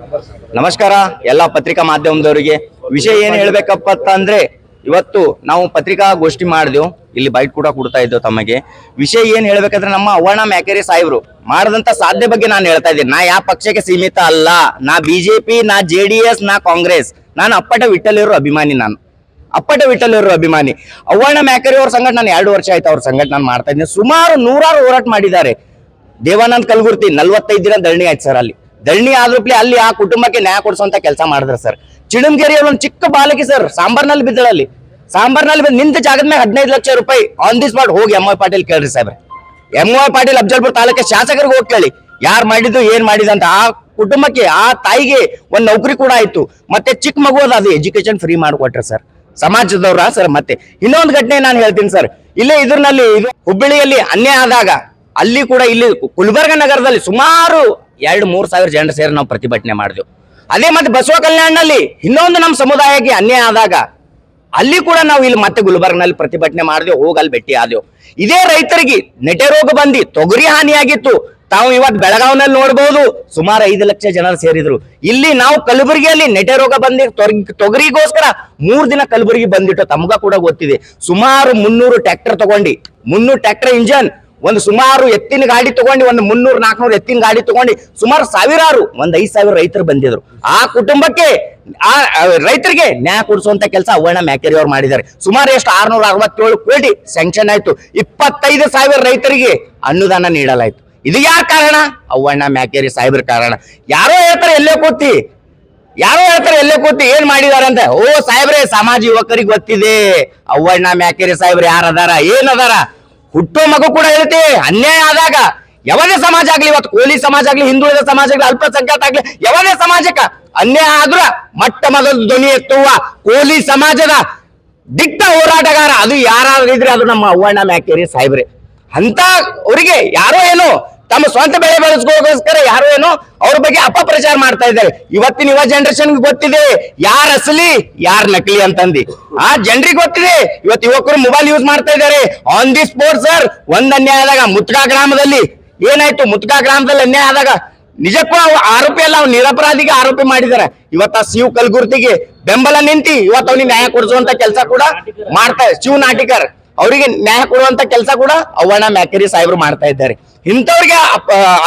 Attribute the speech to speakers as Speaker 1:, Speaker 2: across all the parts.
Speaker 1: ನಮಸ್ಕಾರ. ಎಲ್ಲ ಪತ್ರಿಕಾ ಮಾಧ್ಯಮದವರಿಗೆ. ವಿಷಯ ಏನ್ ಹೇಳ್ಬೇಕಪ್ಪ ಅಂತಂದ್ರೆ ಇವತ್ತು ನಾವು ಪತ್ರಿಕಾಗೋಷ್ಠಿ ಮಾಡಿದೆವು. ಇಲ್ಲಿ ಬೈಟ್ ಕೂಡ ಕೊಡ್ತಾ ಇದ್ದೇವೆ ತಮಗೆ. ವಿಷಯ ಏನ್ ಹೇಳ್ಬೇಕಂದ್ರೆ, ನಮ್ಮ ಅವರ್ಣ ಮ್ಯಾಕೆರಿ ಸಾಹೇಬ್ರು ಮಾಡದಂತ ಸಾಧ್ಯ ಬಗ್ಗೆ ನಾನು ಹೇಳ್ತಾ ಇದ್ದೀನಿ. ನಾ ಯಾವ ಪಕ್ಷಕ್ಕೆ ಸೀಮಿತ ಅಲ್ಲ. ನಾ ಬಿಜೆಪಿ, ನಾ ಜೆ ಡಿ ಎಸ್, ನಾ ಕಾಂಗ್ರೆಸ್. ನಾನು ಅಪ್ಪಟ ವಿಠಲಿರೋ ಅಭಿಮಾನಿ ನಾನು. ಅಪ್ಪಟ ವಿಠಲಿರೋ ಅಭಿಮಾನಿ. ಅವರ್ಣ ಮ್ಯಾಕರಿ ಅವ್ರ ಸಂಘಟ ನಾನು ಎರಡು ವರ್ಷ ಆಯ್ತು ಅವ್ರ ಸಂಘಟ ನಾನು ಮಾಡ್ತಾ ಇದ್ದೀನಿ. ಸುಮಾರು ನೂರಾರು ಹೋರಾಟ ಮಾಡಿದ್ದಾರೆ. ದೇವಾನಂದ್ ಕಲ್ಗುರ್ತಿ ನಲ್ವತ್ತೈದು ದಿನ ಧರಣಿ ಆಯ್ತು ಸರ್ ಅಲ್ಲಿ. ಧರಣಿ ಆದ್ರೂ ಅಲ್ಲಿ ಆ ಕುಟುಂಬಕ್ಕೆ ನ್ಯಾಯ ಕೊಡಿಸುವಂತ ಕೆಲಸ ಮಾಡಿದ್ರು ಸರ್. ಚಿಡಂಗೇರಿಯಲ್ಲಿ ಒಂದು ಚಿಕ್ಕ ಬಾಲಕಿ ಸರ್, ಸಾಂಬಾರ್ನಲ್ಲಿ ಬಿದ್ದಳಲ್ಲಿ ಸಾಂಬಾರ್ನಲ್ಲಿ ಬಂದು ನಿಂತ ಜಾಗದ ಮೇಲೆ ಹದಿನೈದು ಲಕ್ಷ ರೂಪಾಯಿ ಆನ್ ದಿ ಸ್ಪಾಟ್ ಹೋಗಿ ಎಂ ವೈ ಪಾಟೀಲ್ ಕೇಳ್ರಿ ಸಾಹೇಬ್ರೆ. ಎಂ ವೈ ಪಾಟೀಲ್ ಅಬ್ಜಲ್ಪುರ್ ತಾಲೂಕಿನ ಶಾಸಕರಿಗೆ ಹೋಗಿ ಕೇಳಿ, ಯಾರು ಮಾಡಿದ್ದು, ಏನ್ ಮಾಡಿದ ಅಂತ. ಆ ಕುಟುಂಬಕ್ಕೆ, ಆ ತಾಯಿಗೆ ಒಂದು ನೌಕರಿ ಕೂಡ ಆಯ್ತು. ಮತ್ತೆ ಚಿಕ್ಕ ಮಗು ಅದ, ಅದು ಎಜುಕೇಶನ್ ಫ್ರೀ ಮಾಡಿಕೊಟ್ರೆ ಸರ್. ಸಮಾಜದವ್ರ ಸರ್ ಮತ್ತೆ. ಇನ್ನೊಂದು ಘಟನೆ ನಾನು ಹೇಳ್ತೀನಿ ಸರ್. ಇಲ್ಲೇ ಇದ್ರಲ್ಲಿ ಇದು ಹುಬ್ಬಳ್ಳಿಯಲ್ಲಿ ಅನ್ಯಾಯ ಆದಾಗ, ಅಲ್ಲಿ ಕೂಡ ಇಲ್ಲಿ ಗುಲ್ಬರ್ಗ ನಗರದಲ್ಲಿ ಸುಮಾರು ಎರಡು ಮೂರು ಸಾವಿರ ಜನರು ಸೇರಿ ನಾವು ಪ್ರತಿಭಟನೆ ಮಾಡಿದೆವು. ಅದೇ ಮತ್ತೆ ಬಸವ ಕಲ್ಯಾಣದಲ್ಲಿ ಇನ್ನೊಂದು ನಮ್ಮ ಸಮುದಾಯಕ್ಕೆ ಅನ್ಯಾಯ ಆದಾಗ ಅಲ್ಲಿ ಕೂಡ ನಾವು ಇಲ್ಲಿ ಮತ್ತೆ ಗುಲ್ಬರ್ಗ್ನಲ್ಲಿ ಪ್ರತಿಭಟನೆ ಮಾಡಿದೆವು ಹೋಗಿ ಅಲ್ಲಿ ಭೇಟಿ ಆದೆವು. ಇದೇ ರೈತರಿಗೆ ನೆಟೆ ರೋಗ ಬಂದು ತೊಗರಿ ಹಾನಿಯಾಗಿತ್ತು. ತಾವು ಇವತ್ತು ಬೆಳಗಾವ್ನಲ್ಲಿ ನೋಡಬಹುದು ಸುಮಾರು ಐದು ಲಕ್ಷ ಜನರು ಸೇರಿದ್ರು. ಇಲ್ಲಿ ನಾವು ಕಲಬುರಗಿಯಲ್ಲಿ ನೆಟೆ ರೋಗ ಬಂದಿ ತೊಗ್- ತೊಗರಿಗೋಸ್ಕರ ಮೂರು ದಿನ ಕಲಬುರಗಿ ಬಂದಿಟ್ಟು ತಮಗ ಕೂಡ ಗೊತ್ತಿದೆ. ಸುಮಾರು ಮುನ್ನೂರು ಟ್ರ್ಯಾಕ್ಟರ್ ತಗೊಂಡು, ಮುನ್ನೂರು ಟ್ರ್ಯಾಕ್ಟರ್ ಇಂಜನ್ ಒಂದು ಸುಮಾರು ಎತ್ತಿನ ಗಾಡಿ ತಗೊಂಡು, ಒಂದು ಮುನ್ನೂರು, ನಾಲ್ಕುನೂರು ಎತ್ತಿನ ಗಾಡಿ ತಗೊಂಡು, ಸುಮಾರು ಸಾವಿರಾರು, ಒಂದ್ ಐದ್ ಸಾವಿರ ರೈತರು ಬಂದಿದ್ರು. ಆ ಕುಟುಂಬಕ್ಕೆ, ಆ ರೈತರಿಗೆ ನ್ಯಾಯ ಕೊಡಿಸುವಂತ ಕೆಲಸ ಅವರ್ಣ ಮ್ಯಾಕೇರಿ ಅವ್ರು ಮಾಡಿದ್ದಾರೆ. ಸುಮಾರು ಎಷ್ಟು? ಆರ್ನೂರ ಅರವತ್ತೇಳು ಕೋಟಿ ಸ್ಯಾಂಕ್ಷನ್ ಆಯ್ತು. ಇಪ್ಪತ್ತೈದು ಸಾವಿರ ರೈತರಿಗೆ ಅನುದಾನ ನೀಡಲಾಯ್ತು. ಇದು ಯಾರ ಕಾರಣ? ಅವ್ವಣ್ಣ ಮ್ಯಾಕೇರಿ ಸಾಹೇಬ್ರ ಕಾರಣ. ಯಾರೋ ಹೇಳ್ತಾರೆ, ಎಲ್ಲೇ ಕೂತಿ. ಯಾರೋ ಹೇಳ್ತಾರೆ, ಎಲ್ಲೇ ಕೂತಿ. ಏನ್ ಮಾಡಿದಾರೆ ಅಂತ? ಓ ಸಾಹೇಬ್ರೆ, ಸಮಾಜ ಯುವಕರಿಗೆ ಗೊತ್ತಿದೆ. ಅವ್ವಣ್ಣ ಮ್ಯಾಕೇರಿ ಸಾಹೇಬ್ರು ಯಾರ ಅದಾರ ಹುಟ್ಟೋ ಮಗು ಕೂಡ ಹೇಳ್ತಿ ಅನ್ಯಾಯ ಆದಾಗ ಯಾವುದೇ ಸಮಾಜ ಆಗ್ಲಿ, ಇವತ್ತು ಕೋಲಿ ಸಮಾಜ ಆಗ್ಲಿ, ಹಿಂದುಳಿದ ಸಮಾಜ ಆಗ್ಲಿ, ಅಲ್ಪಸಂಖ್ಯಾತ ಆಗ್ಲಿ, ಯಾವುದೇ ಸಮಾಜಕ್ಕ ಅನ್ಯಾಯ ಆದ್ರ ಮೊಟ್ಟ ಮೊದಲ ಧ್ವನಿ ಎತ್ತುವ ಕೋಲಿ ಸಮಾಜದ ದಿಟ್ಟ ಹೋರಾಟಗಾರ ಅದು ಯಾರಾದ್ರೂ ಇದ್ರೆ ಅದು ನಮ್ಮ ಅವ್ವಣ್ಣ ಮ್ಯಾಕೇರಿ ಸಾಹೇಬ್ರೆ. ಅಂತ ಅವರಿಗೆ ಯಾರೋ ಏನೋ ತಮ್ಮ ಸ್ವಂತ ಬೆಳೆ ಬೆಳೆಸ್ಕೋಸ್ಕರ ಯಾರು ಏನೋ ಅವ್ರ ಬಗ್ಗೆ ಅಪಪ್ರಚಾರ ಮಾಡ್ತಾ ಇದ್ದಾರೆ. ಇವತ್ತಿನ ಯುವ ಜನರೇಷನ್ ಗೊತ್ತಿದೆ, ಯಾರ್ ಅಸಲಿ, ಯಾರ್ ನಕಲಿ ಅಂತಂದಿ. ಆ ಜನರಿಗೆ ಗೊತ್ತಿದೆ, ಇವತ್ತು ಯುವಕರು ಮೊಬೈಲ್ ಯೂಸ್ ಮಾಡ್ತಾ ಇದ್ದಾರೆ. ಆನ್ ದಿ ಸ್ಪೋರ್ಟ್ ಸರ್ ಒಂದ್ ಅನ್ಯಾಯ ಆದಾಗ ಮುತ್ಕಾ ಗ್ರಾಮದಲ್ಲಿ. ಏನಾಯ್ತು? ಮುತ್ಕಾ ಗ್ರಾಮದಲ್ಲಿ ಅನ್ಯಾಯ ಆದಾಗ ನಿಜಕ್ಕೂ ಆರೋಪಿ ಅಲ್ಲ ಅವ್ನು ನಿರಪರಾಧಿಗೆ ಆರೋಪಿ ಮಾಡಿದ್ದಾರೆ. ಇವತ್ತ ಶಿವ್ ಕಲ್ಗುರ್ತಿಗೆ ಬೆಂಬಲ ನಿಂತಿ ಇವತ್ತು ಅವನಿಗೆ ನ್ಯಾಯ ಕೊಡಿಸುವಂತ ಕೆಲಸ ಕೂಡ ಮಾಡ್ತಾ ಶಿವ್ ನಾಟಿಕರ್, ಅವರಿಗೆ ನ್ಯಾಯ ಕೊಡುವಂತ ಕೆಲಸ ಕೂಡ ಅವಣ್ಣ ಮ್ಯಾಕರಿ ಸಾಹೇಬರು ಮಾಡ್ತಾ ಇದ್ದಾರೆ. ಇಂಥವ್ರಿಗೆ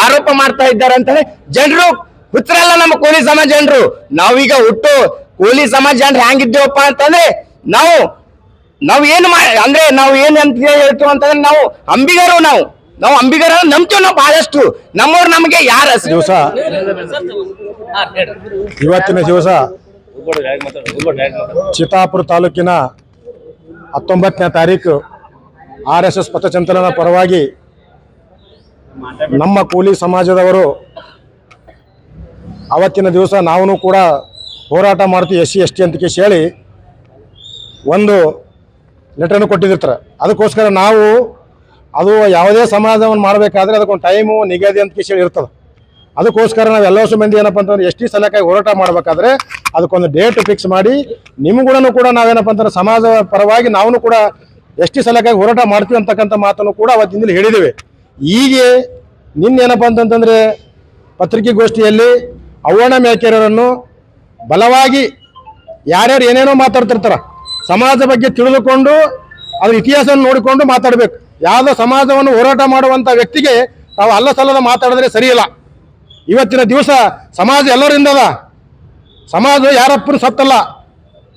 Speaker 1: ಆರೋಪ ಮಾಡ್ತಾ ಇದ್ದಾರೆ ಅಂತ ಜನರು, ಹುಚ್ಚರಲ್ಲ ನಮ್ಮ ಕೋಲಿ ಸಮಾಜ ಜನರು. ನಾವೀಗ ಹುಟ್ಟು ಕೋಲಿ ಸಮಾಜ ಜನರು ಹೆಂಗಿದ್ದೇವಪ್ಪ ಅಂತಂದ್ರೆ ನಾವು ನಾವು ಏನು ಅಂದ್ರೆ ನಾವು ಏನ್ ಅಂತ ಹೇಳ್ತೀವಿ ಅಂತಂದ್ರೆ ನಾವು ಅಂಬಿಗರು ನಾವು. ನಾವು ಅಂಬಿಗರ ನಂಬ್ತೀವಿ ನಾವು ಬಹಳಷ್ಟು. ನಮ್ಮವ್ರು ನಮಗೆ ಯಾರ
Speaker 2: ದಿವಸ ಇವತ್ತಿನ ದಿವಸ ಚಿತ್ತಾಪುರ ತಾಲೂಕಿನ ಹತ್ತೊಂಬತ್ತನೇ ತಾರೀಕು ಆರ್ ಎಸ್ ಎಸ್ ಪಥಸಂಚಲನ ಪರವಾಗಿ ನಮ್ಮ ಕೂಲಿ ಸಮಾಜದವರು ಅವತ್ತಿನ ದಿವಸ ನಾವು ಕೂಡ ಹೋರಾಟ ಮಾಡ್ತೀವಿ ಎಸ್ ಸಿ, ಎಸ್ ಟಿ ಅಂತ ಕೇಸ್ ಹೇಳಿ ಒಂದು ಲೆಟರ್ನು ಕೊಟ್ಟಿದ್ದಿರ್ತಾರೆ. ಅದಕ್ಕೋಸ್ಕರ ನಾವು ಅದು ಯಾವುದೇ ಸಮಾಜವನ್ನು ಮಾಡಬೇಕಾದ್ರೆ ಅದಕ್ಕೊಂದು ಟೈಮು, ನಿಗದಿ ಅಂತ ಕೇಸ್ ಹೇಳಿ ಇರ್ತದೆ. ಅದಕ್ಕೋಸ್ಕರ ನಾವು ಎಲ್ಲ ಮಂದಿ ಏನಪ್ಪ ಅಂತಂದ್ರೆ ಎಸ್ ಟಿ ಹೋರಾಟ ಮಾಡಬೇಕಾದ್ರೆ ಅದಕ್ಕೊಂದು ಡೇಟ್ ಫಿಕ್ಸ್ ಮಾಡಿ ನಿಮ್ಗೂ ಕೂಡ ನಾವೇನಪ್ಪ ಅಂತಂದ್ರೆ ಸಮಾಜ ಪರವಾಗಿ ನಾವು ಕೂಡ ಎಷ್ಟು ಟಿ ಹೋರಾಟ ಮಾಡ್ತೀವಿ ಅಂತಕ್ಕಂಥ ಮಾತನ್ನು ಕೂಡ ಅವತ್ತಿಂದಲೇ ಹೇಳಿದ್ದೇವೆ. ಈಗ ನಿನ್ನೇನಪ್ಪ ಅಂತಂತಂದ್ರೆ ಪತ್ರಿಕೆಗೋಷ್ಠಿಯಲ್ಲಿ ಅವ್ವಣ್ಣ ಮೇಕೆರವರನ್ನು ಬಲವಾಗಿ ಯಾರ್ಯಾರು ಏನೇನೋ ಮಾತಾಡ್ತಿರ್ತಾರ, ಸಮಾಜ ಬಗ್ಗೆ ತಿಳಿದುಕೊಂಡು ಅದ್ರ ಇತಿಹಾಸವನ್ನು ನೋಡಿಕೊಂಡು ಮಾತಾಡಬೇಕು. ಯಾವುದೋ ಸಮಾಜವನ್ನು ಹೋರಾಟ ಮಾಡುವಂಥ ವ್ಯಕ್ತಿಗೆ ತಾವು ಅಲ್ಲ ಸಲ್ಲದ ಮಾತಾಡಿದ್ರೆ ಸರಿಯಿಲ್ಲ ಇವತ್ತಿನ ದಿವಸ ಸಮಾಜ ಎಲ್ಲರಿಂದ ಸಮಾಜ ಯಾರಪ್ಪನ ಸತ್ತಲ್ಲ.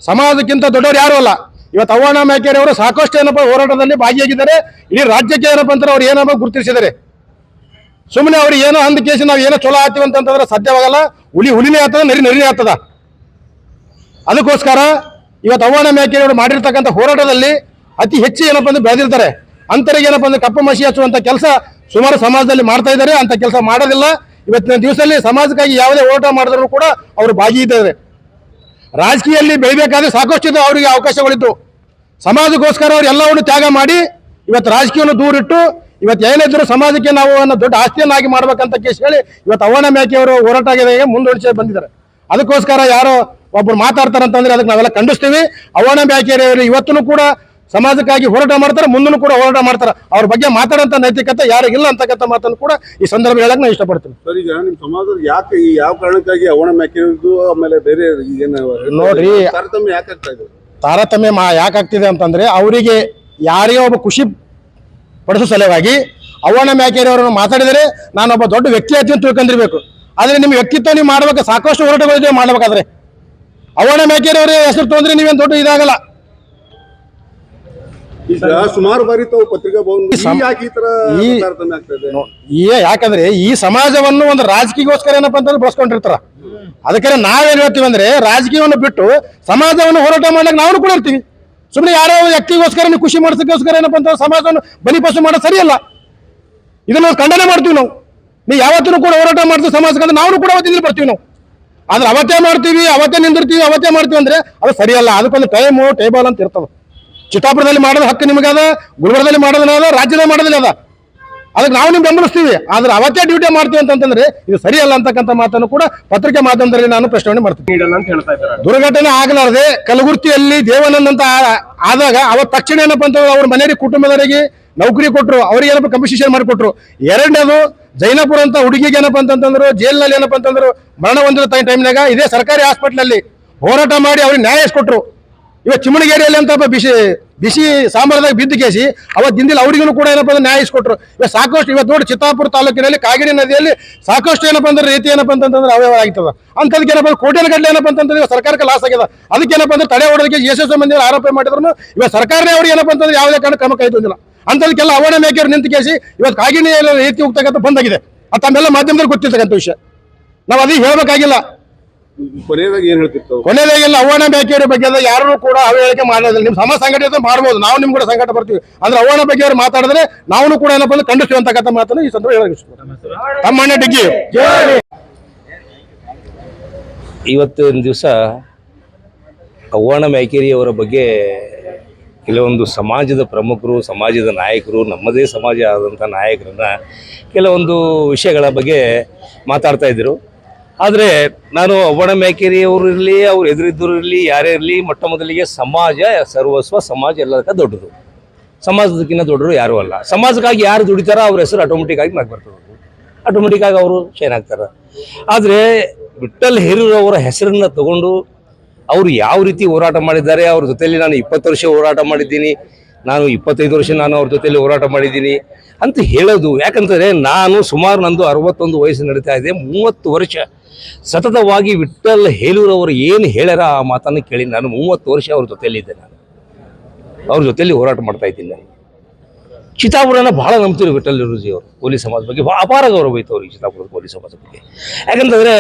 Speaker 2: ಸಮಾಜಕ್ಕಿಂತ ದೊಡ್ಡವರು ಯಾರು ಅಲ್ಲ. ಇವತ್ತು ಅವ್ವಣ್ಣ ಮೇಕೆರೆ ಅವರು ಸಾಕಷ್ಟು ಏನಪ್ಪ ಹೋರಾಟದಲ್ಲಿ ಭಾಗಿಯಾಗಿದ್ದಾರೆ. ಇಡೀ ರಾಜ್ಯಕ್ಕೆ ಏನಪ್ಪ ಅಂತಾರೆ ಅವ್ರು ಏನಪ್ಪ ಗುರುತಿಸಿದ್ದಾರೆ. ಸುಮ್ಮನೆ ಅವ್ರು ಏನೋ ಅಂದ ಕೇಸಿ ನಾವು ಏನೋ ಚಲೋ ಆಗ್ತೀವಿ ಅಂತಂತಂದ್ರೆ ಸಾಧ್ಯವಾಗಲ್ಲ. ಹುಲಿ ಹುಲಿನೇ ಆಗ್ತದ, ನರಿ ನರಿನೇ ಆಗ್ತದ. ಅದಕ್ಕೋಸ್ಕರ ಇವತ್ತು ಅವ್ವಣ್ಣ ಮೇಕೆರೆ ಅವರು ಮಾಡಿರ್ತಕ್ಕಂಥ ಹೋರಾಟದಲ್ಲಿ ಅತಿ ಹೆಚ್ಚು ಏನಪ್ಪ ಅಂದ್ರೆ ಬೆಳೆದಿರ್ತಾರೆ. ಅಂತರಿಗೆ ಏನಪ್ಪ ಅಂದ್ರೆ ಕಪ್ಪ ಮಸಿ ಹಚ್ಚುವಂಥ ಕೆಲಸ ಸುಮಾರು ಸಮಾಜದಲ್ಲಿ ಮಾಡ್ತಾ ಇದ್ದಾರೆ. ಅಂತ ಕೆಲಸ ಮಾಡೋದಿಲ್ಲ. ಇವತ್ತಿನ ದಿವಸದಲ್ಲಿ ಸಮಾಜಕ್ಕಾಗಿ ಯಾವುದೇ ಹೋರಾಟ ಮಾಡಿದ್ರು ಕೂಡ ಅವರು ಭಾಗಿಯಿದ್ದಾರೆ ರಾಜಕೀಯದಲ್ಲಿ ಬೆಳಿಬೇಕಾದ್ರೆ ಸಾಕಷ್ಟು ಅವರಿಗೆ ಅವಕಾಶಗಳಿತ್ತು ಸಮಾಜಕ್ಕೋಸ್ಕರ ಅವ್ರು ಎಲ್ಲವನ್ನು ತ್ಯಾಗ ಮಾಡಿ ಇವತ್ತು ರಾಜಕೀಯವನ್ನು ದೂರಿಟ್ಟು ಇವತ್ತು ಏನಿದ್ರು ಸಮಾಜಕ್ಕೆ ನಾವು ಅನ್ನೋ ದೊಡ್ಡ ಆಸ್ತಿಯನ್ನಾಗಿ ಮಾಡ್ಬೇಕಂತ ಕೇಸ್ ಹೇಳಿ ಇವತ್ತು ಅವನ ಮೇಕೆ ಅವರು ಹೋರಾಟ ಮುಂದುವರಿಸಿ ಬಂದಿದ್ದಾರೆ. ಅದಕ್ಕೋಸ್ಕರ ಯಾರೋ ಒಬ್ರು ಮಾತಾಡ್ತಾರಂತಂದ್ರೆ ಅದಕ್ಕೆ ನಾವೆಲ್ಲ ಖಂಡಿಸ್ತೀವಿ. ಅವನ ಮೇಕೆಯವರು ಇವತ್ತೂ ಕೂಡ ಸಮಾಜಕ್ಕಾಗಿ ಹೋರಾಟ ಮಾಡ್ತಾರೆ ಮುಂದೂ ಕೂಡ ಹೋರಾಟ ಮಾಡ್ತಾರೆ. ಅವ್ರ ಬಗ್ಗೆ ಮಾತಾಡೋಂಥ ನೈತಿಕತೆ ಯಾರಿಗಿಲ್ಲ ಅಂತಕ್ಕಂಥ ಮಾತನ್ನು ಕೂಡ ಈ ಸಂದರ್ಭ ಹೇಳಕ್ ನಾನು ಇಷ್ಟಪಡ್ತೀನಿ.
Speaker 3: ಸರ್ ಈಗ ನಿಮ್ಮ ಸಮಾಜದ ಯಾಕೆ ಈ ಯಾವ ಕಾರಣಕ್ಕಾಗಿ ಅವಣ ಮ್ಯಾಕಿರೋದು ಆಮೇಲೆ ಬೇರೆ ಏನು
Speaker 2: ನೋಡ್ರಿ.
Speaker 3: ತಾರತಮ್ಯ ಯಾಕೆ ಆಗ್ತಾ ಇದೆ?
Speaker 2: ತಾರತಮ್ಯ ಮಾ ಯಾಕಾಗ್ತಿದೆ ಅಂತಂದ್ರೆ ಅವರಿಗೆ ಯಾರೇ ಒಬ್ಬ ಖುಷಿ ಪಡಿಸೋ ಸಲುವಾಗಿ ಅವಣ ಮ್ಯಾಕೇರಿ ಅವರನ್ನು ಮಾತಾಡಿದರೆ ನಾನೊಬ್ಬ ದೊಡ್ಡ ವ್ಯಕ್ತಿ ಅಂತ ತಿಳ್ಕೊಂಡಿರ್ಬೇಕು. ಆದರೆ ನಿಮ್ಮ ವ್ಯಕ್ತಿತ್ವ ನೀವು ಮಾಡ್ಬೇಕು, ಸಾಕಷ್ಟು ಹೋರಾಟಗಳಿದೆ ಮಾಡ್ಬೇಕಾದ್ರೆ. ಅವಣ ಮ್ಯಾಕೇರಿ ಅವರೇ ಹೆಸರು ತೊಂದರೆ ನೀವೇನು ದೊಡ್ಡ ಇದಾಗಲ್ಲ.
Speaker 3: ಈಗ ಸುಮಾರು ಬಾರಿ ತಾವು ಪತ್ರಿಕಾ ಭವನ
Speaker 2: ಈ ಸಮ-
Speaker 3: ಯಾಕೆ ಈ ತರ ತಾರತಮ್ಯ ಆಗ್ತಾ
Speaker 2: ಈ ಯಾಕಂದ್ರೆ ಈ ಸಮಾಜವನ್ನು ಒಂದು ರಾಜಕೀಯಗೋಸ್ಕರ ಏನಪ್ಪ ಅಂತಂದ್ರೆ ಬಳಸ್ಕೊಂಡಿರ್ತಾರ. ಅದಕ್ಕೆ ನಾವೇನ್ ಹೇಳ್ತೀವಿ ಅಂದ್ರೆ ರಾಜಕೀಯವನ್ನು ಬಿಟ್ಟು ಸಮಾಜವನ್ನು ಹೋರಾಟ ಮಾಡ್ಲಿಕ್ಕೆ ನಾವು ಕೂಡ ಇರ್ತೀವಿ. ಸುಮ್ಮನೆ ಯಾರೋ ವ್ಯಕ್ತಿಗೋಸ್ಕರ ನೀವು ಖುಷಿ ಮಾಡಿಸೋಕ್ಕೋಸ್ಕರ ಏನಪ್ಪ ಅಂತಂದ್ರೆ ಸಮಾಜವನ್ನು ಬಲಿಪಶು ಮಾಡೋದು ಸರಿಯಲ್ಲ. ಇದನ್ನ ನಾವು ಖಂಡನೆ ಮಾಡ್ತೀವಿ ನಾವು. ನೀವು ಯಾವತ್ತೂ ಕೂಡ ಹೋರಾಟ ಮಾಡ್ತೀವಿ ಸಮಾಜಕ್ಕೆ ಅಂದ್ರೆ ನಾವು ಕೂಡ ಅವತ್ತಿಂದ ಬರ್ತೀವಿ ನಾವು. ಆದ್ರೆ ಅವತ್ತೇ ಮಾಡ್ತೀವಿ ಅವತ್ತೇ ನಿಂದಿರ್ತೀವಿ ಅವತ್ತೇ ಮಾಡ್ತೀವಿ ಅಂದ್ರೆ ಅದು ಸರಿಯಲ್ಲ. ಅದಕ್ಕೊಂದು ಟೈಮು ಟೇಬಲ್ ಅಂತ ಇರ್ತದೆ. ಚಿತ್ತಾಪುರದಲ್ಲಿ ಮಾಡೋದ ಹಕ್ಕು ನಿಮಗದ ಗುಲ್ಬರ್ಗದಲ್ಲಿ ಮಾಡೋದಿಲ್ಲ ಅದ ರಾಜ್ಯದಲ್ಲಿ ಮಾಡೋದಿಲ್ಲ ಅದ. ಅದಕ್ಕೆ ನಾವು ನಿಮ್ಗೆ ಬೆಂಬಲಿಸ್ತೀವಿ. ಆದ್ರೆ ಅವತ್ತೇ ಡ್ಯೂಟಿ ಮಾಡ್ತೀವಿ ಅಂತಂದ್ರೆ ಇದು ಸರಿಯಲ್ಲ ಅಂತಕ್ಕಂಥ ಮಾತನ್ನು ಕೂಡ ಪತ್ರಿಕೆ ಮಾಧ್ಯಮದಲ್ಲಿ ನಾನು ಪ್ರಶ್ನೆ ಮಾಡ್ತೀನಿ. ದುರ್ಘಟನೆ ಆಗಲಾರದೆ ಕಲಗುರ್ತಿಯಲ್ಲಿ ದೇವಾನಂದ್ ಅಂತ ಆದಾಗ ಅವತ್ತು ತಕ್ಷಣ ಏನಪ್ಪ ಅಂತಂದ್ರೆ ಅವ್ರ ಮನೆಯವರಿಗೆ ಕುಟುಂಬದವರಿಗೆ ನೌಕರಿ ಕೊಟ್ಟರು ಅವ್ರಿಗೆ ಏನಪ್ಪ ಕಂಪನ್ಸೇಷನ್ ಮಾಡಿಕೊಟ್ರು. ಎರಡನೇದು ಜೈನಪುರ ಅಂತ ಹುಡುಗಿಗೆ ಏನಪ್ಪ ಅಂತಂದ್ರು ಜೈಲಿನಲ್ಲಿ ಏನಪ್ಪ ಅಂತಂದ್ರು ಮರಣ ಹೊಂದಿರೋ ಟೈಮ್ನಾಗ ಇದೇ ಸರ್ಕಾರಿ ಹಾಸ್ಪಿಟ್ಲಲ್ಲಿ ಹೋರಾಟ ಮಾಡಿ ಅವ್ರಿಗೆ ನ್ಯಾಯ ಕೊಟ್ಟರು ಇವತ್ತು ಚಿಮ್ಮಣಗೇರಿಯಲ್ಲಿ ಅಂತ ಬಿಸಿ ಬಿಸಿ ಸಾಂಬಾರದಾಗ ಬಿದ್ದು ಕೇಸಿ ಅವತ್ತು ದಿಂದಿಲ್ಲ ಅವರಿಗೂ ಕೂಡ ಏನಪ್ಪ ಅಂದ್ರೆ ನ್ಯಾಯ ಇಸ್ಕೊಟ್ರು. ಇವತ್ತು ಸಾಕಷ್ಟು ಇವತ್ತು ನೋಡಿ ಚಿತ್ತಾಪುರ ತಾಲೂಕಿನಲ್ಲಿ ಕಾಗಿಣಿ ನದಿಯಲ್ಲಿ ಸಾಕಷ್ಟು ಏನಪ್ಪ ಅಂದ್ರೆ ರೀತಿ ಏನಪ್ಪ ಅಂತಂದ್ರೆ ಅವ್ಯವಹಾರ ಆಗ್ತದೆ. ಅಂತದಕ್ಕೆ ಏನಪ್ಪ ಕೋಟಿನ ಗಟ್ಟಲೆ ಏನಪ್ಪ ಅಂತಂದ್ರೆ ಇವತ್ತು ಸರ್ಕಾರಕ್ಕೆ ಲಾಸ್ ಆಗ್ಯದ. ಅದಕ್ಕೆ ಏನಪ್ಪ ಅಂದ್ರೆ ತಡೆ ಹೊಡೋದಕ್ಕೆ ಎಸ್ ಮಂದಿ ಆರೋಪ ಮಾಡಿದ್ರು ಇವತ್ತು ಸರ್ಕಾರನೇ ಅವ್ರಿಗೆ ಏನಪ್ಪ ಅಂತಂದ್ರೆ ಯಾವುದೇ ಕಾರಣ ಕ್ರಮ ಕೈಗೊಂಡಿಲ್ಲ ಅಂತದಕ್ಕೆಲ್ಲ ಅವಣೆ ಮೇಕೆಯವ್ರು ನಿಂತು ಕೇಸಿ ಇವತ್ತು ಕಾಗಿಣಿ ರೀತಿ ಹೋಗ್ತಕ್ಕಂಥ ಬಂದಾಗಿದೆ. ಅದು ತಮ್ಮೆಲ್ಲ ಮಾಧ್ಯಮದಲ್ಲಿ ಗೊತ್ತಿರ್ತಕ್ಕಂಥ ವಿಷಯ. ನಾವು ಅದೇ ಹೇಳ್ಬೇಕಾಗಿಲ್ಲ.
Speaker 3: ಕೊನೆಯದಾಗಿ ಏನ್ ಹೇಳ್ತಿತ್ತು
Speaker 2: ಕೊನೆಯದಾಗೆಲ್ಲ ಅವನ ಬೇಕೆಯವರ ಬಗ್ಗೆ ಯಾರು ಕೂಡ ಅವಹೇಳಿಕೆ ಮಾಡೋದಿಲ್ಲ ನಿಮ್ಮ ಸಮ ಸಂಘಟನೆ ಮಾಡ್ಬೋದು. ನಾವು ನಿಮ್ ಕೂಡ ಸಂಘಟ ಬರ್ತೀವಿ. ಅಂದ್ರೆ ಅವಣ ಬಗ್ಗೆ ಅವ್ರು ಮಾತಾಡಿದ್ರೆ ನಾವು ಕೂಡ ಏನಪ್ಪ ಅಂದ್ರೆ ಖಂಡಿಸ್ತೀವಿ ಅಂತಕ್ಕಂಥ ಮಾತನ್ನು ಈ ಸಂದರ್ಭ ಹೇಳಕ್ ಇಷ್ಟಪಡ್ತೀನಿ. ತಮ್ಮಣ್ಣ ಡಿಗ್ಗಿ
Speaker 4: ಇವತ್ತಿನ ದಿವಸ ಅವ್ವಾಣ ಮೈಕೇರಿ ಅವರ ಬಗ್ಗೆ ಕೆಲವೊಂದು ಸಮಾಜದ ಪ್ರಮುಖರು ಸಮಾಜದ ನಾಯಕರು ನಮ್ಮದೇ ಸಮಾಜ ಆದಂಥ ನಾಯಕರನ್ನ ಕೆಲವೊಂದು ವಿಷಯಗಳ ಬಗ್ಗೆ ಮಾತಾಡ್ತಾ ಇದ್ದರು ಆದರೆ ನಾನು ಒಬ್ಬಣ ಮ್ಯಾಕೇರಿ ಅವರು ಇರಲಿ, ಅವ್ರು ಎದುರಿದ್ದವರು ಇರಲಿ, ಯಾರೇ ಇರಲಿ, ಮೊಟ್ಟ ಮೊದಲಿಗೆ ಸಮಾಜ, ಸರ್ವಸ್ವ ಸಮಾಜ ಎಲ್ಲದಕ್ಕ ದೊಡ್ಡದು. ಸಮಾಜದಕ್ಕಿಂತ ದೊಡ್ಡರು ಯಾರೂ ಅಲ್ಲ. ಸಮಾಜಕ್ಕಾಗಿ ಯಾರು ದುಡಿತಾರೋ ಅವ್ರ ಹೆಸರು ಆಟೋಮೆಟಿಕ್ ಆಗಿ ಮ್ಯಾಕ್ ಬರ್ತದೆ ಆಟೋಮೆಟಿಕ್ ಅವರು ಶೈನ್ ಆಗ್ತಾರೆ ಆದರೆ ವಿಠಲ್ ಅವರ ಹೆಸರನ್ನ ತಗೊಂಡು ಅವರು ಯಾವ ರೀತಿ ಹೋರಾಟ ಮಾಡಿದ್ದಾರೆ, ಅವ್ರ ಜೊತೆಯಲ್ಲಿ ನಾನು ಇಪ್ಪತ್ತು ವರ್ಷ ಹೋರಾಟ ಮಾಡಿದ್ದೀನಿ ನಾನು ಇಪ್ಪತ್ತೈದು ವರ್ಷ ನಾನು ಅವ್ರ ಜೊತೆಯಲ್ಲಿ ಹೋರಾಟ ಮಾಡಿದ್ದೀನಿ ಅಂತ ಹೇಳೋದು. ಯಾಕಂತಂದರೆ ನಾನು ಸುಮಾರು ನಂದು ಅರವತ್ತೊಂದು ವಯಸ್ಸು ನಡೀತಾ ಇದೆ. ಮೂವತ್ತು ವರ್ಷ ಸತತವಾಗಿ ವಿಠಲ್ ಹೇಲೂರವರು ಏನು ಹೇಳ್ಯಾರ ಆ ಮಾತನ್ನು ಕೇಳಿ ನಾನು ಮೂವತ್ತು ವರ್ಷ ಅವ್ರ ಜೊತೆಯಲ್ಲಿದ್ದೆ ನಾನು. ಅವ್ರ ಜೊತೆಯಲ್ಲಿ ಹೋರಾಟ ಮಾಡ್ತಾ ಇದ್ದೀನಿ ನಾನು. ಚಿತಾಪುರನ ಭಾಳ ನಂಬ್ತೀವಿ ವಿಠಲ್ ಗುರುಜಿ ಅವರು, ಪೊಲೀಸ್ ಸಮಾಜ ಬಗ್ಗೆ. ಭಾಳ ಅಪಾರ ಗೌರವ ಇತ್ತು ಅವ್ರಿಗೆ ಚಿತ್ತಾಪುರದ ಪೊಲೀಸ್ ಸಮಾಜ ಬಗ್ಗೆ. ಯಾಕಂತಂದರೆ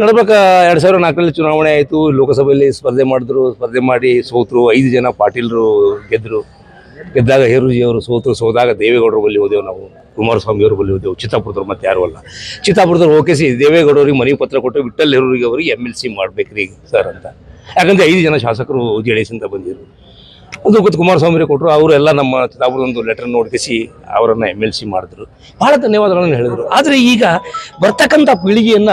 Speaker 4: ನಡ್ಬೇಕ ಎರಡು ಸಾವಿರದ ನಾಲ್ಕರಲ್ಲಿ ಚುನಾವಣೆ ಆಯಿತು, ಲೋಕಸಭೆಯಲ್ಲಿ ಸ್ಪರ್ಧೆ ಮಾಡಿದ್ರು, ಸ್ಪರ್ಧೆ ಮಾಡಿ ಸೋತರು, ಐದು ಜನ ಪಾಟೀಲರು ಗೆದ್ದರು ಗೆದ್ದಾಗ ಹೇರೂಜಿಯವರು ಸೋತು ಸೋತರು ಸೋದಾಗ ದೇವೇಗೌಡರ ಬಳಿ ಹೋದೆವು ನಾವು ಕುಮಾರಸ್ವಾಮಿ ಅವರು ಬಳಿ ಹೋದೆವು, ಚಿತ್ತಾಪುರದವ್ರು ಮತ್ತೆ ಯಾರು ಅಲ್ಲ. ಚಿತ್ತಾಪುರದವ್ರು, ಓಕೆ ಸಿ ದೇವೇಗೌಡರಿಗೆ ಮನವಿ ಪತ್ರ ಕೊಟ್ಟು ವಿಠಲ್ ಹೇರೂರಿಗೆ ಅವರಿಗೆ ಎಂ ಎಲ್ ಸಿ ಮಾಡ್ಬೇಕ್ರಿ ಸರ್ ಅಂತ. ಯಾಕಂದ್ರೆ ಐದು ಜನ ಶಾಸಕರು ಜೆ ಡಿ ಎಸ್ ಅಂತ ಬಂದಿದ್ರು. ಅದು ಗೊತ್ತು ಕುಮಾರಸ್ವಾಮಿ ಕೊಟ್ಟರು ಅವರೆಲ್ಲ ನಮ್ಮ ಚಿತ್ತಾಪುರದೊಂದು ಲೆಟರ್ ನೋಡ್ಕಿಸಿ ಅವರನ್ನು ಎಂ ಎಲ್ ಸಿ ಮಾಡಿದ್ರು. ಬಹಳ ಧನ್ಯವಾದಗಳನ್ನು ಹೇಳಿದರು. ಆದರೆ ಈಗ ಬರ್ತಕ್ಕಂಥ ಪೀಳಿಗೆಯನ್ನ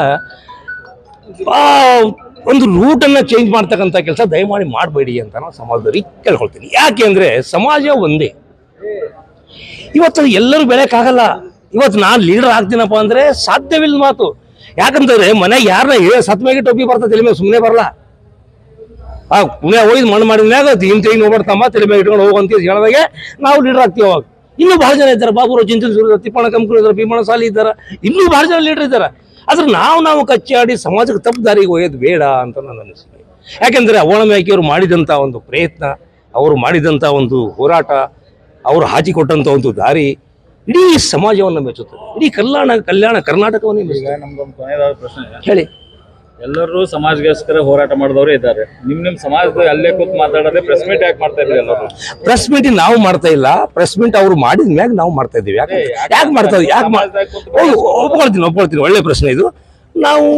Speaker 4: ಒಂದು ರೂಟನ್ನು ಚೇಂಜ್ ಮಾಡ್ತಕ್ಕಂಥ ಕೆಲಸ ದಯಮಾಡಿ ಮಾಡಬೇಡಿ ಅಂತ ನಾನು ಸಮಾಜದಲ್ಲಿ ಕೇಳ್ಕೊಳ್ತೀನಿ. ಯಾಕೆ ಅಂದರೆ ಸಮಾಜ ಒಂದೇ. ಇವತ್ತು ಎಲ್ಲರೂ ಬೆಳೆಯೋಕ್ಕಾಗಲ್ಲ. ಇವತ್ತು ನಾನು ಲೀಡರ್ ಆಗ್ತೀನಪ್ಪ ಅಂದರೆ ಸಾಧ್ಯವಿಲ್ಲ ಮಾತು. ಯಾಕಂತಂದ್ರೆ ಮನೆ ಯಾರನ್ನ ಏ ಸತ್ಮೇಗೆ ಟೊಪ್ಪಿ ಬರ್ತದೆ ತಲೆ ಮೇಲೆ ಸುಮ್ಮನೆ ಬರಲ್ಲ. ಆ, ಪುಣ್ಯ ಹೋಗಿದ್ ಮಣ್ಣು ಮಾಡಿದ ಮ್ಯಾಗ ಹಿಂಗ್ ತೆಗಿ ನೋಡ್ಬಾರ್ದಮ್ಮ ತಲೆ ಮೇಲೆ ಇಟ್ಕೊಂಡು ಹೋಗಂತ ಹೇಳಿದಾಗೆ ನಾವು ಲೀಡರ್ ಆಗ್ತೀವಿ ಅವಾಗ. ಇನ್ನೂ ಬಹಳ ಜನ ಇದ್ದಾರೆ. ಬಾಬು ಚಿಂತನ ಸೂರ್ಯ ತಿಪ್ಪಣ ಕಂಕರು ಇದ್ದಾರೆ ಭೀಮಣ ಸಾಲಿ ಇದ್ದಾರೆ. ಇನ್ನೂ ಬಹಳ ಜನ ಲೀಡರ್ ಇದ್ದಾರೆ. ಆದ್ರೆ ನಾವು ನಾವು ಕಚ್ಚಾಡಿ ಸಮಾಜಕ್ಕೆ ತಪ್ಪು ದಾರಿಗೆ ಒಯ್ಯೋದು ಬೇಡ ಅಂತ ನನ್ನ ಅನಿಸಿಕೆ. ಯಾಕೆಂದರೆ ಅವಳ ಮೇಕೆಯವರು ಮಾಡಿದಂಥ ಒಂದು ಪ್ರಯತ್ನ ಅವರು ಮಾಡಿದಂಥ ಒಂದು ಹೋರಾಟ ಅವರು ಹಾಕಿಕೊಟ್ಟಂಥ ಒಂದು ದಾರಿ ಇಡೀ ಸಮಾಜವನ್ನು ಮೆಚ್ಚುತ್ತದೆ. ಇಡೀ ಕಲ್ಯಾಣ ಕಲ್ಯಾಣ ಕರ್ನಾಟಕವನ್ನೇ ಮೆಚ್ಚುತ್ತದೆ.
Speaker 5: ಪ್ರಶ್ನೆ.
Speaker 4: ಹೇಳಿ.
Speaker 5: ಎಲ್ಲರೂ ಸಮಾಜಗೋಸ್ಕರ ಹೋರಾಟ ಮಾಡಿದವರೇ ಇದ್ದಾರೆ. ನಿಮ್ ನಿಮ್ ಸಮಾಜದ ಅಲ್ಲೇ ಕೂತ್ ಮಾತಾಡೋದೇ ಪ್ರೆಸ್ ಮೀಟ್ ಯಾಕೆ ಮಾಡ್ತಾ ಇದ್ರಿ ಎಲ್ಲರೂ?
Speaker 4: ಪ್ರೆಸ್ ಮೀಟ್ ನಾವು ಮಾಡ್ತಾ ಇಲ್ಲ. ಪ್ರೆಸ್ ಮೀಟ್ ಅವ್ರು ಮಾಡಿದ ಮ್ಯಾಗ ನಾವು ಮಾಡ್ತಾ ಇದೀವಿ ಯಾಕೆ ಯಾಕೆ ಮಾಡ್ತಾ ಇದ್ದೀವಿ ಯಾಕೆ ಒಪ್ಕೊಳ್ತೀನಿ ಒಪ್ಕೊಳ್ತೀನಿ. ಒಳ್ಳೆ ಪ್ರಶ್ನೆ ಇದು. ನಾವು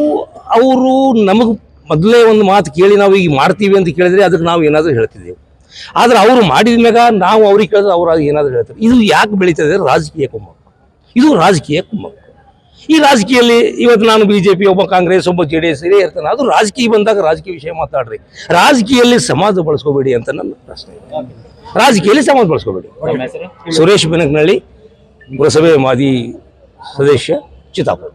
Speaker 4: ಅವರು ನಮಗೆ ಮೊದಲೇ ಒಂದು ಮಾತು ಕೇಳಿ ನಾವು ಈಗ ಮಾಡ್ತೀವಿ ಅಂತ ಕೇಳಿದ್ರೆ ಅದಕ್ಕೆ ನಾವು ಏನಾದರೂ ಹೇಳ್ತಿದ್ದೀವಿ. ಆದ್ರೆ ಅವರು ಮಾಡಿದ ಮ್ಯಾಗ ನಾವು ಅವ್ರಿಗೆ ಕೇಳಿದ್ರೆ ಅವ್ರು ಏನಾದರೂ ಹೇಳ್ತಾರೆ. ಇದು ಯಾಕೆ ಬೆಳೀತದೆ ರಾಜಕೀಯ ಕುಮ್ಮಕ್ಕು. ಇದು ರಾಜಕೀಯ ಕುಮ್ಮಕ್ಕು. ಈ ರಾಜಕೀಯಲ್ಲಿ ಇವತ್ತು ನಾನು ಬಿ ಜೆ ಪಿ ಒಬ್ಬ ಕಾಂಗ್ರೆಸ್ ಒಬ್ಬ ಜೆ ಡಿ ಎಸ್ ಇರೇ ಇರ್ತಾನೆ. ಅದು ರಾಜಕೀಯ ಬಂದಾಗ ರಾಜಕೀಯ ವಿಷಯ ಮಾತಾಡ್ರಿ. ರಾಜಕೀಯದಲ್ಲಿ ಸಮಾಜ ಬಳಸ್ಕೋಬೇಡಿ ಅಂತ ನನ್ನ ಪ್ರಶ್ನೆ ರಾಜಕೀಯದಲ್ಲಿ ಸಮಾಜ ಬಳಸ್ಕೋಬೇಡಿ. ಸುರೇಶ್ ಬೆನಕನಹಳ್ಳಿ ಪುರಸಭೆ ಮಾಜಿ ಸದಸ್ಯ ಚಿತ್ತಾಪುರ.